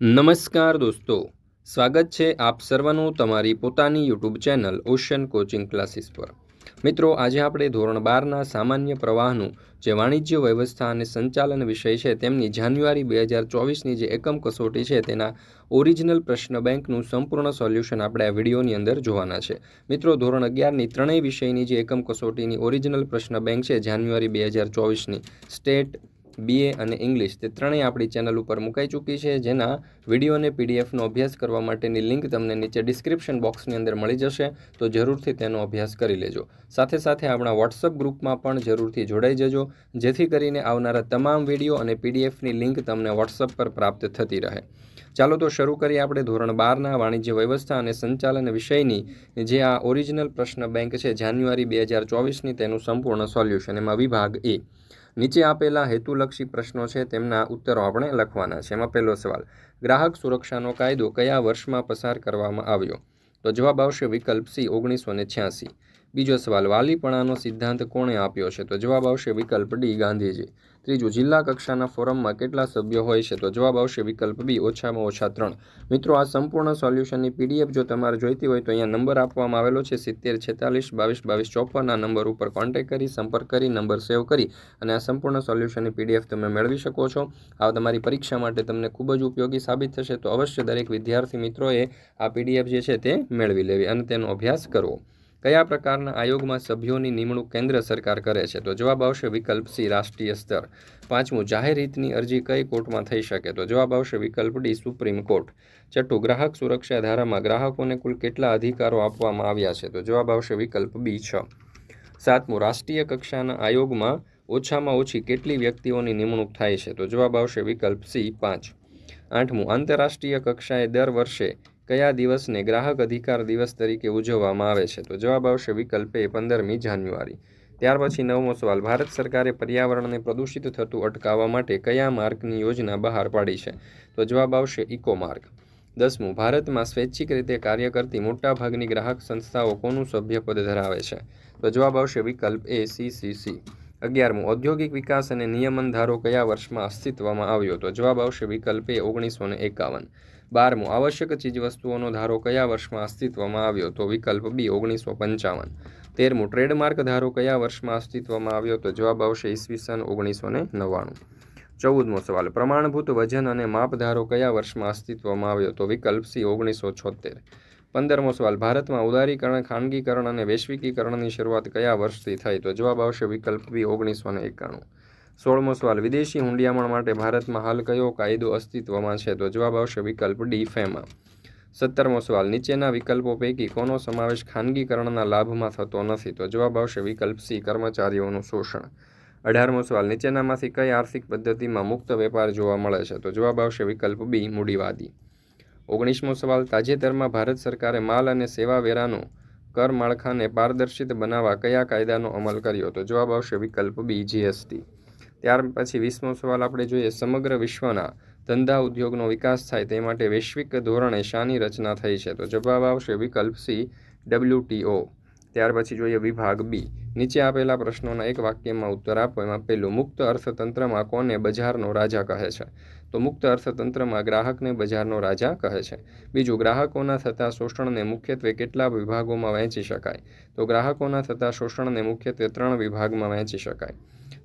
નમસ્કાર દોસ્તો, સ્વાગત છે આપ સર્વનું તમારી પોતાની YouTube channel ocean coaching classes પર. મિત્રો, આજે આપણે ધોરણ બારના સામાન્ય પ્રવાહનું જે વાણિજ્ય વ્યવસ્થા અને સંચાલન વિષય છે તેમની જાન્યુઆરી બે હજાર ચોવીસની જે એકમ કસોટી છે તેના ઓરિજિનલ પ્રશ્ન બેંકનું સંપૂર્ણ સોલ્યુશન આપણે આ વિડીયોની અંદર જોવાના છે. મિત્રો, ધોરણ અગિયારની ત્રણેય વિષયની જે એકમ કસોટીની ઓરિજિનલ પ્રશ્ન બેંક છે જાન્યુઆરી બે હજાર ચોવીસની, સ્ટેટ બીએ અને ઇંગ્લિશ તે ત્રણેય આપણી ચેનલ ઉપર મુકાઈ ચૂકી છે. જેના વીડિયો અને પીડીએફનો અભ્યાસ કરવા માટેની લિંક તમને નીચે ડિસ્ક્રિપ્શન બોક્સની અંદર મળી જશે. તો જરૂરથી તેનો અભ્યાસ કરી લેજો. સાથે સાથે આપણા વોટ્સઅપ ગ્રુપમાં પણ જરૂરથી જોડાઈ જજો. જેથી કરીને આવનારા તમામ વીડિયો અને પીડીએફની લિંક તમને વોટ્સઅપ પર પ્રાપ્ત થતી રહે. ચાલો તો શરૂ કરીએ આપણે ધોરણ બારના વાણિજ્ય વ્યવસ્થા અને સંચાલન વિષયની. જે આ ઓરિજિનલ પ્રશ્ન બેંક છે, જાન્યુઆરી બે હજાર ચોવીસની તેનું સંપૂર્ણ સોલ્યુશન એમાં વિભાગ એ નીચે આપેલા હેતુલક્ષી પ્રશ્નો છે, તેમના ઉત્તરો આપણે લખવાના છે. એમાં પહેલો સવાલ, ગ્રાહક સુરક્ષાનો કાયદો કયા વર્ષમાં પસાર કરવામાં આવ્યો? તો જવાબ આવશે વિકલ્પ સી, ઓગણીસો ને છ્યાસી. બીજો સવાલ, વાલીપણાનો સિદ્ધાંત કોણે આપ્યો છે? તો જવાબ આવશે વિકલ્પ ડી, ગાંધીજી. ત્રીજું, જિલ્લા કક્ષાના ફોરમમાં કેટલા સભ્યો હોય છે? તો જવાબ આવશે વિકલ્પ બી, ઓછામાં ઓછા ત્રણ. મિત્રો, આ સંપૂર્ણ સોલ્યુશનની પીડીએફ જો તમારે જોઈતી હોય તો અહીંયા નંબર આપવામાં આવેલો છે, સિત્તેર, છેતાલીસ, બાવીસ બાવીસ, ચોપન. આ નંબર ઉપર કોન્ટેક્ટ કરી, સંપર્ક કરી, નંબર સેવ કરી અને આ સંપૂર્ણ સોલ્યુશનની પીડીએફ તમે મેળવી શકો છો. આ તમારી પરીક્ષા માટે તમને ખૂબ જ ઉપયોગી સાબિત થશે. તો અવશ્ય દરેક વિદ્યાર્થી મિત્રોએ આ પીડીએફ જે છે તે મેળવી લેવી અને તેનો અભ્યાસ કરવો. કયા પ્રકારના આયોગમાં સભ્યોની નિમણૂક કેન્દ્ર સરકાર કરે છે? તો જવાબ આવશે વિકલ્પ સી, રાષ્ટ્રીય સ્તર. પાંચમું, જાહેર હિતની અરજી કઈ કોર્ટમાં થઈ શકે? તો જવાબ આવશે વિકલ્પ ડી, સુપ્રીમ કોર્ટ. છઠ્ઠું, ગ્રાહક સુરક્ષા ધારામાં ગ્રાહકોને કુલ કેટલા અધિકારો આપવામાં આવ્યા છે? તો જવાબ આવશે વિકલ્પ બી, છ. સાતમું, રાષ્ટ્રીય કક્ષાના આયોગમાં ઓછામાં ઓછી કેટલી વ્યક્તિઓની નિમણૂક થાય છે? તો જવાબ આવશે વિકલ્પ સી, પાંચ. આઠમું, આંતરરાષ્ટ્રીય કક્ષાએ દર વર્ષે કયા દિવસને ગ્રાહક અધિકાર દિવસ તરીકે ઉજવવામાં આવે છે? તો જવાબ આવશે વિકલ્પ એ પંદરમી જાન્યુઆરી. ત્યાર પછી નવમો સવાલ, ભારત સરકારે પર્યાવરણને પ્રદૂષિત થતું અટકાવવા માટે કયા માર્ગની યોજના બહાર પાડી છે? તો જવાબ આવશે ઇકો માર્ગ. દસમું, ભારતમાં સ્વૈચ્છિક રીતે કાર્ય કરતી મોટાભાગની ગ્રાહક સંસ્થાઓ કોનું સભ્યપદ ધરાવે છે? તો જવાબ આવશે વિકલ્પ એ સીસીસી અગિયારમું, ઔદ્યોગિક વિકાસ અને નિયમન ધારો કયા વર્ષમાં અસ્તિત્વમાં આવ્યો તો જવાબ આવશે વિકલ્પ એ ઓગણીસો ને એકાવન. બારમું, આવશ્યક ચીજવસ્તુઓનો ધારો કયા વર્ષમાં અસ્તિત્વમાં આવ્યો તો વિકલ્પ બી, ઓગણીસો પંચાવન. તેરમું, ટ્રેડમાર્ક ધારો કયા વર્ષમાં અસ્તિત્વમાં આવ્યો તો જવાબ આવશે ઈસવીસન ઓગણીસો ને નવ્વાણું. ચૌદમો સવાલ, પ્રમાણભૂત વજન અને માપ ધારો કયા વર્ષમાં અસ્તિત્વમાં આવ્યો તો વિકલ્પ સી, ઓગણીસો છોતેર પંદરમો સવાલ. ભારતમાં ઉદારીકરણ, ખાનગીકરણ અને વૈશ્વિકીકરણની શરૂઆત કયા વર્ષથી થઈ? તો જવાબ આવશે વિકલ્પ બી ઓગણીસો ને એકાણું. સોળમો સવાલ, વિદેશી હુંડિયામણ માટે ભારતમાં હાલ કયો કાયદો અસ્તિત્વમાં છે? તો જવાબ આવશે વિકલ્પ ડી, ફેમાં. સત્તરમો સવાલ, નીચેના વિકલ્પો પૈકી કોનો સમાવેશ ખાનગીકરણના લાભમાં થતો નથી? તો જવાબ આવશે વિકલ્પ સી, કર્મચારીઓનું શોષણ. અઢારમો સવાલ, નીચેનામાંથી કઈ આર્થિક પદ્ધતિમાં મુક્ત વેપાર જોવા મળે છે? તો જવાબ આવશે વિકલ્પ બી, મૂડીવાદી. ઓગણીસમો સવાલ, તાજેતરમાં ભારત સરકારે માલ અને સેવા વેરાનો કર માળખાને પારદર્શિત બનાવવા કયા કાયદાનો અમલ કર્યો તો જવાબ આવશે વિકલ્પ બી, જીએસટી. ત્યાર પછી વીસમો સવાલ આપણે જોઈએ, સમગ્ર વિશ્વના ધંધા ઉદ્યોગનો વિકાસ થાય તે માટે વૈશ્વિક ધોરણે શાની રચના થઈ છે. તો જવાબ આવશે વિકલ્પ સી ડબલ્યુટીઓ ત્યાર પછી જોઈએ વિભાગ બી. નીચે આપેલા પ્રશ્નોના એક વાક્યમાં ઉત્તર આપો. એમાં પહેલું, મુક્ત અર્થતંત્રમાં કોને બજારનો રાજા કહે છે? તો મુક્ત અર્થતંત્રમાં ગ્રાહકને બજારનો રાજા કહે છે. બીજું, ગ્રાહકોના થતા શોષણને મુખ્યત્વે કેટલા વિભાગોમાં વહેંચી શકાય? તો ગ્રાહકોના થતા શોષણને મુખ્યત્વે ત્રણ વિભાગમાં વહેંચી શકાય.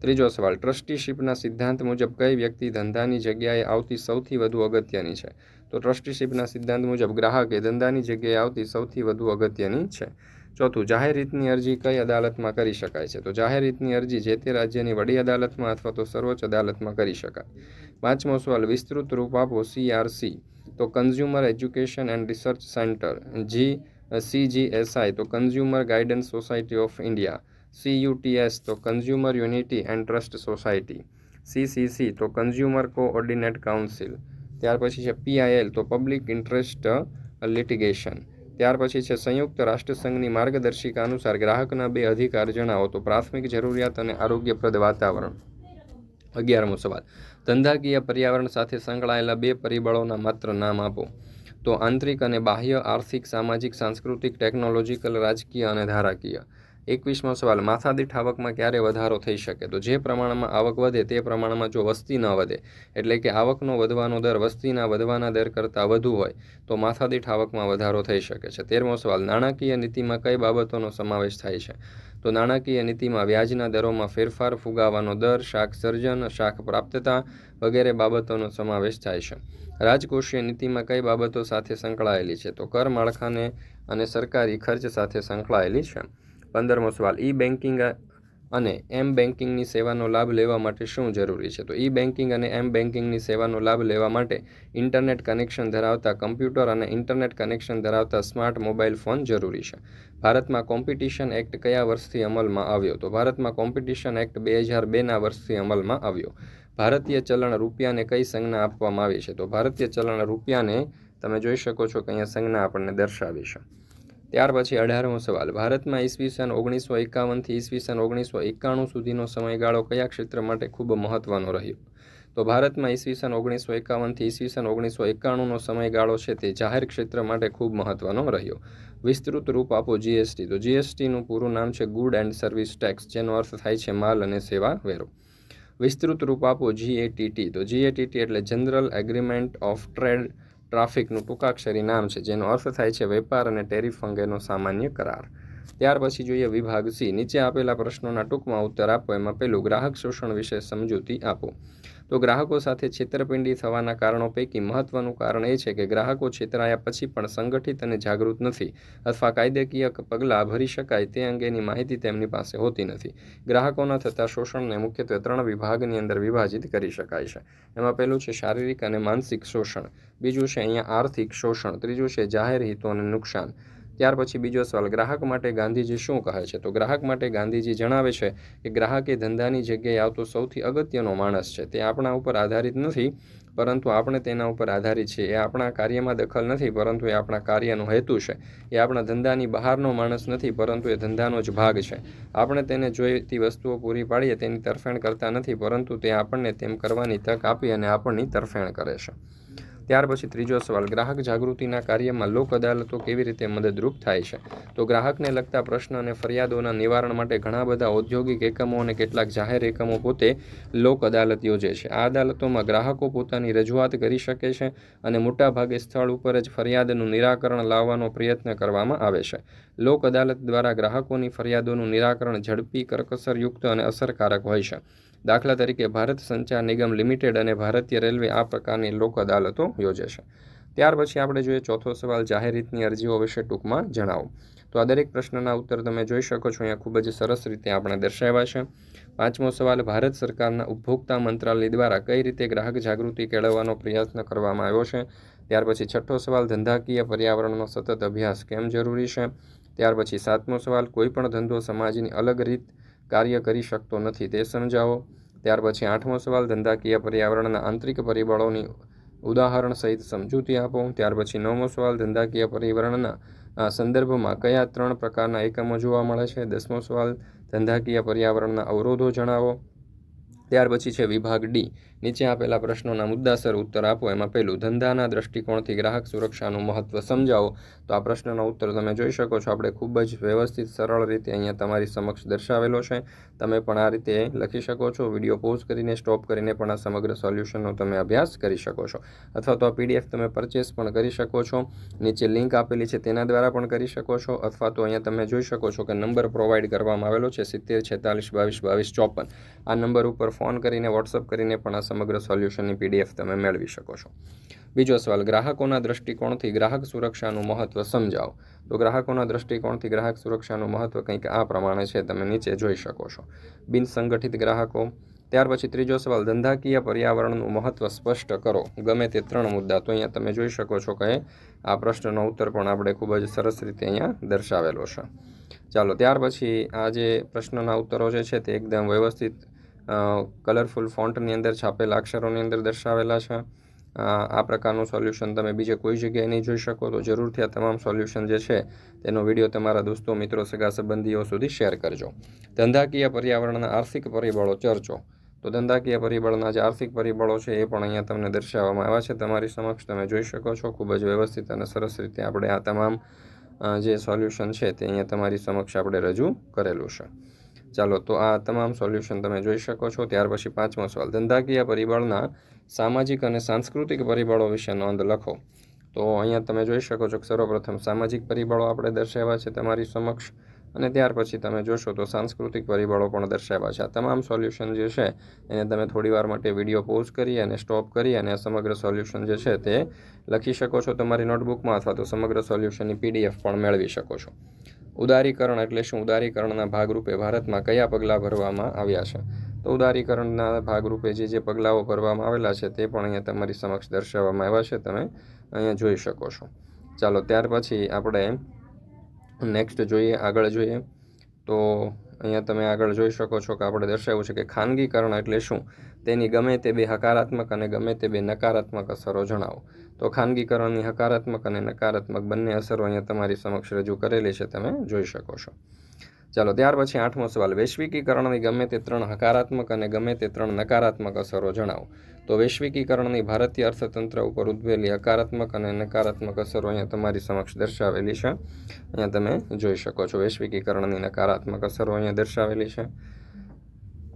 ત્રીજો સવાલ, ટ્રસ્ટીશીપના સિદ્ધાંત મુજબ કઈ વ્યક્તિ ધંધાની જગ્યાએ આવતી સૌથી વધુ અગત્યની છે? તો ટ્રસ્ટીશીપના સિદ્ધાંત મુજબ ગ્રાહક એ ધંધાની જગ્યાએ આવતી સૌથી વધુ અગત્યની છે. ચોથું જાહેર રીતની અરજી કઈ અદાલતમાં કરી શકાય છે, તો જાહેર રીતની અરજી જે તે રાજ્યની વડી અદાલતમાં અથવા તો સર્વોચ્ચ અદાલતમાં કરી શકાય. પાંચમો સવાલ, વિસ્તૃત રૂપ આપો સીઆરસી તો consumer education and research centre જી સીજીએસઆઈ તો consumer guidance society of India C U T S તો consumer unity and trust society C C C તો કન્ઝ્યુમર કોઓર્ડિનેટ કાઉન્સિલ ત્યાર પછી છે પીઆઈએલ તો પબ્લિક ઇન્ટરેસ્ટ લિટિગેશન ત્યાર પછી છે, સંયુક્ત રાષ્ટ્રસંઘની માર્ગદર્શિકા અનુસાર ગ્રાહકના બે અધિકાર જણાવો. તો પ્રાથમિક જરૂરિયાત અને આરોગ્યપ્રદ વાતાવરણ. અગિયારમો સવાલ. ધંધાકીય પર્યાવરણ સાથે સંકળાયેલા બે પરિબળોના માત્ર નામ આપો. તો આંતરિક અને બાહ્ય આર્થિક, સામાજિક, સાંસ્કૃતિક, ટેકનોલોજીકલ, રાજકીય અને ધારાકીય. એકવીસમો સવાલ, માથાદીઠ આવકમાં ક્યારે વધારો થઈ શકે? તો જે પ્રમાણમાં આવક વધે તે પ્રમાણમાં જો વસ્તી ન વધે, એટલે કે આવકનો વધવાનો દર વસ્તીના વધવાના દર કરતાં વધુ હોય, તો માથાદીઠ આવકમાં વધારો થઈ શકે છે. તેરમો સવાલ, નાણાકીય નીતિમાં કઈ બાબતોનો સમાવેશ થાય છે? તો નાણાકીય નીતિમાં વ્યાજના દરોમાં ફેરફાર ફુગાવાનો દર, શાક સર્જન, શાક પ્રાપ્તતા વગેરે બાબતોનો સમાવેશ થાય છે. રાજકોષીય નીતિમાં કઈ બાબતો સાથે સંકળાયેલી છે? તો કર માળખાને અને સરકારી ખર્ચ સાથે સંકળાયેલી છે. પંદરમો સવાલ. ઈ બેન્કિંગ અને એમ બેન્કિંગની સેવાનો લાભ લેવા માટે શું જરૂરી છે? તો ઈ બેન્કિંગ અને એમ બેન્કિંગની સેવાનો લાભ લેવા માટે ઇન્ટરનેટ કનેક્શન ધરાવતા કમ્પ્યુટર અને ઇન્ટરનેટ કનેક્શન ધરાવતા સ્માર્ટ મોબાઈલ ફોન જરૂરી છે. ભારતમાં કોમ્પિટિશન એક્ટ કયા વર્ષથી અમલમાં આવ્યો? તો ભારતમાં કોમ્પિટિશન એક્ટ બે હજાર બેના વર્ષથી અમલમાં આવ્યો. ભારતીય ચલણ રૂપિયાને કઈ સંજ્ઞા આપવામાં આવી છે? તો ભારતીય ચલણ રૂપિયાને તમે જોઈ શકો છો કે અહીંયા સંજ્ઞા આપણને દર્શાવી છે. ત્યાર પછી અઢારમો સવાલ. ભારતમાં ઈસવીસન ઓગણીસો એકાવનથી ઈસવીસન ઓગણીસો એકાણું સુધીનો સમયગાળો કયા ક્ષેત્ર માટે ખૂબ મહત્વનો રહ્યો? તો ભારતમાં ઈસવીસન ઓગણીસો એકાવનથી ઈસવીસન ઓગણીસો એકાણુંનો સમયગાળો છે તે જાહેર ક્ષેત્ર માટે ખૂબ મહત્વનો રહ્યો. વિસ્તૃત રૂપ આપો જીએસટી તો જીએસટીનું પૂરું નામ છે ગુડ એન્ડ સર્વિસ ટેક્સ જેનો અર્થ થાય છે માલ અને સેવા વેરો. વિસ્તૃત રૂપ આપો જીએટીટી તો જીએટીટી એટલે જનરલ એગ્રીમેન્ટ ઓફ ટ્રેડ ટ્રાફિકનું ટૂંકાક્ષરી નામ છે, જેનો અર્થ થાય છે વેપાર અને ટેરિફ અંગેનો સામાન્ય કરાર. ત્યાર પછી જોઈએ વિભાગ સી. નીચે આપેલા પ્રશ્નોના ટૂંકમાં ઉત્તર આપો, એમાં પહેલું ગ્રાહક શોષણ વિશે સમજૂતી આપો. તો ગ્રાહકો સાથે છેતરપિંડી થવાના કારણો પૈકી મહત્વનું કારણ એ છે કે ગ્રાહકો છેતરાયા પછી પણ સંગઠિત અને જાગૃત નથી અથવા કાયદેકીય પગલાં ભરી શકાય તે અંગેની માહિતી તેમની પાસે હોતી નથી. ગ્રાહકોના થતા શોષણને મુખ્યત્વે ત્રણ વિભાગની અંદર વિભાજિત કરી શકાય છે. એમાં પહેલું છે શારીરિક અને માનસિક શોષણ, બીજું છે અહીંયા આર્થિક શોષણ, ત્રીજું છે જાહેર હિતોને નુકસાન. ત્યાર પછી બીજો સવાલ, ગ્રાહક માટે ગાંધીજી શું કહે છે? તો ગ્રાહક માટે ગાંધીજી જણાવે છે કે ગ્રાહક એ ધંધાની જગ્યાએ આવતો સૌથી અગત્યનો માણસ છે. તે આપણા ઉપર આધારિત નથી, પરંતુ આપણે તેના ઉપર આધારિત છે એ આપણા કાર્યમાં દખલ નથી, પરંતુ એ આપણા કાર્યનો હેતુ છે. એ આપણા ધંધાની બહારનો માણસ નથી, પરંતુ એ ધંધાનો જ ભાગ છે. આપણે તેને જોઈતી વસ્તુઓ પૂરી પાડીએ તેની તરફેણ કરતા નથી, પરંતુ તે આપણને તેમ કરવાની તક આપી અને આપણની તરફેણ કરે છે. ત્યાર પછી ત્રીજો સવાલ, ગ્રાહક જાગૃતિના કાર્યમાં લોક અદાલતો કેવી રીતે મદદરૂપ થાય છે? તો ગ્રાહકને લગતા પ્રશ્ન અને ફરિયાદોના નિવારણ માટે ઘણા બધા ઔદ્યોગિક એકમો અને કેટલાક જાહેર એકમો પોતે લોક અદાલત યોજે છે. આ અદાલતોમાં ગ્રાહકો પોતાની રજૂઆત કરી શકે છે અને મોટાભાગે સ્થળ ઉપર જ ફરિયાદનું નિરાકરણ લાવવાનો પ્રયત્ન કરવામાં આવે છે. લોક અદાલત દ્વારા ગ્રાહકોની ફરિયાદોનું નિરાકરણ ઝડપી કરકસરયુક્ત અને અસરકારક હોય છે. દાખલા તરીકે ભારત સંચાર નિગમ લિમિટેડ અને ભારતીય રેલવે આ પ્રકારની લોક અદાલતો યોજે છે ત્યાર પછી આપણે જોઈએ ચોથો સવાલ, જાહેર હિતની અરજીઓ વિશે ટૂંકમાં જણાવો. તો આ દરેક પ્રશ્નના ઉત્તર તમે જોઈ શકો છો, અહીંયા ખૂબ જ સરસ રીતે આપણે દર્શાવ્યા છે. પાંચમો સવાલ, ભારત સરકારના ઉપભોક્તા મંત્રાલય દ્વારા કઈ રીતે ગ્રાહક જાગૃતિ કેળવવાનો પ્રયત્ન કરવામાં આવ્યો છે? ત્યાર પછી છઠ્ઠો સવાલ, ધંધાકીય પર્યાવરણનો સતત અભ્યાસ કેમ જરૂરી છે? ત્યાર પછી સાતમો સવાલ કોઈપણ ધંધો સમાજની અલગ રીત કાર્ય કરી શકતો નથી. તે સમજાવો. ત્યાર પછી આઠમો સવાલ, ધંધાકીય પર્યાવરણના આંતરિક પરિબળોની ઉદાહરણ સહિત સમજૂતી આપો. ત્યાર પછી નવમો સવાલ, ધંધાકીય પર્યાવરણના સંદર્ભમાં કયા ત્રણ પ્રકારના એકમો જોવા મળે છે? દસમો સવાલ, ધંધાકીય પર્યાવરણના અવરોધો જણાવો. ત્યાર પછી છે વિભાગ ડી. નીચે આપેલા પ્રશ્નોના મુદ્દાસર ઉત્તર આપો. એમાં પહેલું, ધંધાના દ્રષ્ટિકોણથી ગ્રાહક સુરક્ષાનું મહત્વ સમજાવો. તો આ પ્રશ્નનો ઉત્તર તમે જોઈ શકો છો. આપણે ખૂબ જ વ્યવસ્થિત, સરળ રીતે અહીંયા તમારી સમક્ષ દર્શાવેલો છે. તમે પણ આ રીતે લખી શકો છો. વીડિયો પોઝ કરીને, સ્ટોપ કરીને પણ આ સમગ્ર સોલ્યુશનનો તમે અભ્યાસ કરી શકો છો. અથવા તો આ પીડીએફ તમે પરચેસ પણ કરી શકો છો. નીચે લિંક આપેલી છે તેના દ્વારા પણ કરી શકો છો. અથવા તો અહીંયા તમે જોઈ શકો છો કે નંબર પ્રોવાઈડ કરવામાં આવેલો છે સિત્તેર, છેતાલીસ, બાવીસ બાવીસ, ચોપન. આ નંબર ઉપર ફોન કરીને, વોટ્સઅપ કરીને પણ આ સમગ્ર સોલ્યુશનની પીડીએફ તમે મેળવી શકો છો. બીજો સવાલ, ગ્રાહકોના દૃષ્ટિકોણથી ગ્રાહક સુરક્ષાનું મહત્વ સમજાવો. તો ગ્રાહકોના દૃષ્ટિકોણથી ગ્રાહક સુરક્ષાનું મહત્વ કંઈક આ પ્રમાણે છે, તમે નીચે જોઈ શકો છો. બિન સંગઠિત ગ્રાહકો, ત્યાર પછી ત્રીજો સવાલ, ધંધાકીય પર્યાવરણનું મહત્વ સ્પષ્ટ કરો. ગમે તે ત્રણ મુદ્દા, તો અહીંયા તમે જોઈ શકો છો કે આ પ્રશ્નનો ઉત્તર પણ આપણે ખૂબ જ સરસ રીતે અહીંયા દર્શાવેલો છે. ચાલો, ત્યાર પછી આ જે પ્રશ્નના ઉત્તરો જે છે તે એકદમ વ્યવસ્થિત કલરફુલ ફોન્ટની અંદર છાપેલા અક્ષરોની અંદર દર્શાવેલા છે. આ પ્રકારનું સોલ્યુશન તમે બીજે કોઈ જગ્યાએ નહીં જોઈ શકો તો જરૂરથી આ તમામ સોલ્યુશન જે છે તેનો વીડિયો તમારા દોસ્તો, મિત્રો, સગા સંબંધીઓ સુધી શેર કરજો. ધંધાકીય પર્યાવરણના આર્થિક પરિબળો ચર્ચો. તો ધંધાકીય પરિબળના જે આર્થિક પરિબળો છે એ પણ અહીંયા તમને દર્શાવવામાં આવ્યા છે. તમારી સમક્ષ તમે જોઈ શકો છો, ખૂબ જ વ્યવસ્થિત અને સરસ રીતે આપણે આ તમામ જે સોલ્યુશન છે તે અહીંયા તમારી સમક્ષ આપણે રજૂ કરેલું છે. ચાલો, તો આ તમામ સોલ્યુશન તમે જોઈ શકો છો. ત્યાર પછી પાંચમો સવાલ, ધંધાકીય પરિબળના સામાજિક અને સાંસ્કૃતિક પરિબળો વિશે નોંધ લખો. તો અહીંયા તમે જોઈ શકો છો કે સર્વપ્રથમ સામાજિક પરિબળો આપણે દર્શાવ્યા છે તમારી સમક્ષ અને ત્યાર પછી તમે જોશો તો સાંસ્કૃતિક પરિબળો પણ દર્શાવ્યા છે. આ તમામ સોલ્યુશન જે છે એને તમે થોડી વાર માટે વીડિયો પોઝ કરી અને સ્ટોપ કરી અને આ સમગ્ર સોલ્યુશન જે છે તે લખી શકો છો તમારી નોટબુકમાં અથવા તો સમગ્ર સોલ્યુશનની પીડીએફ પણ મેળવી શકો છો. ઉદારીકરણ એટલે શું? ઉદારીકરણના ભાગરૂપે ભારતમાં કયા પગલાં ભરવામાં આવ્યા છે? તો ઉદારીકરણના ભાગરૂપે જે જે પગલાઓ ભરવામાં આવેલા છે તે પણ અહીંયા તમારી સમક્ષ દર્શાવવામાં આવ્યા છે. તમે અહીંયા જોઈ શકો છો. ચાલો, ત્યાર પછી આપણે નેક્સ્ટ જોઈએ, આગળ જોઈએ. તો અહીંયા તમે આગળ જોઈ શકો છો કે આપણે દર્શાવ્યું છે કે ખાનગીકરણ એટલે શું? તેની ગમે તે બે હકારાત્મક અને ગમે તે બે નકારાત્મક અસરો જણાવો. તો ખાનગીકરણની હકારાત્મક અને નકારાત્મક બંને અસરો અહીંયા તમારી સમક્ષ રજૂ કરેલી છે, તમે જોઈ શકો છો. ચાલો, ત્યાર પછી આઠમો સવાલ. વૈશ્વિકીકરણની ગમે તે ત્રણ હકારાત્મક અને ગમે તે ત્રણ નકારાત્મક અસરો જણાવો. તો વૈશ્વિકીકરણની ભારતીય અર્થતંત્ર ઉપર ઉદ્ભવેલી હકારાત્મક અને નકારાત્મક અસરો અહીંયા તમારી સમક્ષ દર્શાવેલી છે. અહીંયા તમે જોઈ શકો છો, વૈશ્વિકીકરણની નકારાત્મક અસરો અહીંયા દર્શાવેલી છે.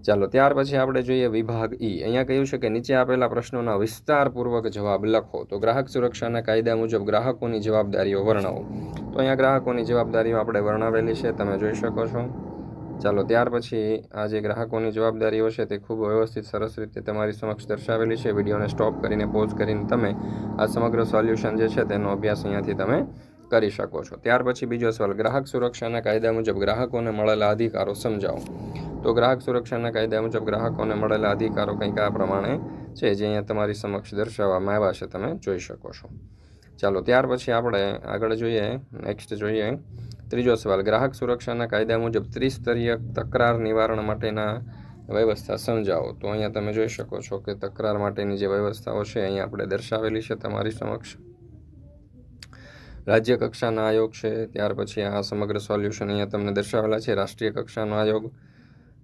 ચાલો, ત્યાર પછી આપણે જોઈએ વિભાગ ઈ અહીંયા કહ્યું છે કે નીચે આપેલા પ્રશ્નોના વિસ્તારપૂર્વક જવાબ લખો. તો ગ્રાહક સુરક્ષાના કાયદા મુજબ ગ્રાહકોની જવાબદારીઓ વર્ણવો. તો અહીંયા ગ્રાહકોની જવાબદારીઓ આપણે વર્ણવેલી છે, તમે જોઈ શકો છો. ચાલો, ત્યાર પછી આ જે ગ્રાહકોની જવાબદારીઓ છે તે ખૂબ વ્યવસ્થિત, સરસ રીતે તમારી સમક્ષ દર્શાવેલી છે. વિડીયોને સ્ટોપ કરીને, પોઝ કરીને તમે આ સમગ્ર સોલ્યુશન જે છે તેનો અભ્યાસ અહીંયાથી તમે કરી શકો છો. ત્યાર પછી બીજો સવાલ, ગ્રાહક સુરક્ષાના કાયદા મુજબ ગ્રાહકોને મળેલા અધિકારો સમજાવો. તો ગ્રાહક સુરક્ષાના કાયદા મુજબ ગ્રાહકોને મળેલા અધિકારો કંઈક આ પ્રમાણે છે, જે અહીંયા તમારી સમક્ષ દર્શાવવામાં આવ્યા છે, તમે જોઈ શકો છો. ચાલો, ત્યાર પછી આપણે આગળ જોઈએ નેક્સ્ટ જોઈએ. ત્રીજો સવાલ, ગ્રાહક સુરક્ષાના કાયદા મુજબ ત્રિસ્તરીય તકરાર નિવારણ માટેના વ્યવસ્થા સમજાવો. તો અહીંયા તમે જોઈ શકો છો કે તકરાર માટેની જે વ્યવસ્થાઓ છે, અહીંયા આપણે દર્શાવેલી છે તમારી સમક્ષ. રાજ્ય કક્ષાના આયોગ છે. ત્યાર પછી આ સમગ્ર સોલ્યુશન અહીંયા તમને દર્શાવેલા છે. રાષ્ટ્રીય કક્ષાનો આયોગ.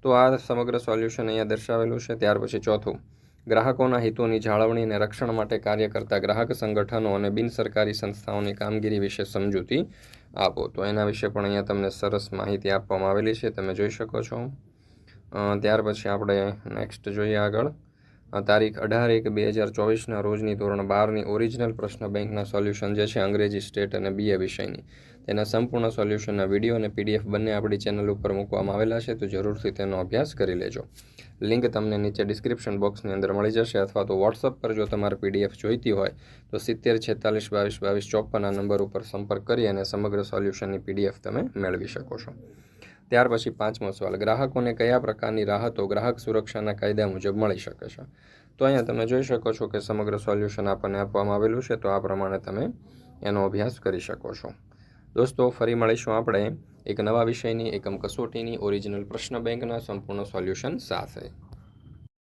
તો આ સમગ્ર સોલ્યુશન અહીંયા દર્શાવેલું છે. ત્યાર પછી ચોથું. ગ્રાહકોના હિતોની જાળવણી અને રક્ષણ માટે કાર્ય કરતા ગ્રાહક સંગઠનો અને બિનસરકારી સંસ્થાઓની કામગીરી વિશે સમજૂતી આપો. તો એના વિશે પણ અહીંયા તમને સરસ માહિતી આપવામાં આવેલી છે. તમે જોઈ શકો છો. ત્યાર પછી આપણે નેક્સ્ટ જોઈએ આગળ. તારીખ અઢાર એક બે હજાર ચોવીસના રોજની ધોરણ બારની ઓરિજિનલ પ્રશ્ન બેંકના સોલ્યુશન જે છે અંગ્રેજી સ્ટેટ અને બીએ વિષયની. તેના સંપૂર્ણ સોલ્યુશનના વીડિયો અને પીડીએફ બંને આપણી ચેનલ ઉપર મૂકવામાં આવેલા છે, તો જરૂરથી તેનો અભ્યાસ કરી લેજો. લિંક તમને નીચે ડિસ્ક્રિપ્શન બોક્સની અંદર મળી જશે, અથવા તો વોટ્સઅપ પર જો તમારે પીડીએફ જોઈતી હોય, તો સિત્તેર છેતાલીસ બાવીસ બાવીસ ચોપન આ નંબર ઉપર સંપર્ક કરી અને સમગ્ર સોલ્યુશનની પીડીએફ તમે મેળવી શકો છો. ત્યાર પછી પાંચમો સવાલ, ગ્રાહકોને કયા પ્રકારની રાહતો ગ્રાહક સુરક્ષાના કાયદા મુજબ મળી શકે છે? તો અહીંયા તમે જોઈ શકો છો કે સમગ્ર સોલ્યુશન આપણને આપવામાં આવેલું છે, તો આ પ્રમાણે તમે એનો અભ્યાસ કરી શકો છો. દોસ્તો, ફરી મળીશું આપણે એક નવા વિષયની, એકમ કસોટીની, ઓરિજિનલ પ્રશ્ન બેંકના સંપૂર્ણ સોલ્યુશન સાથે.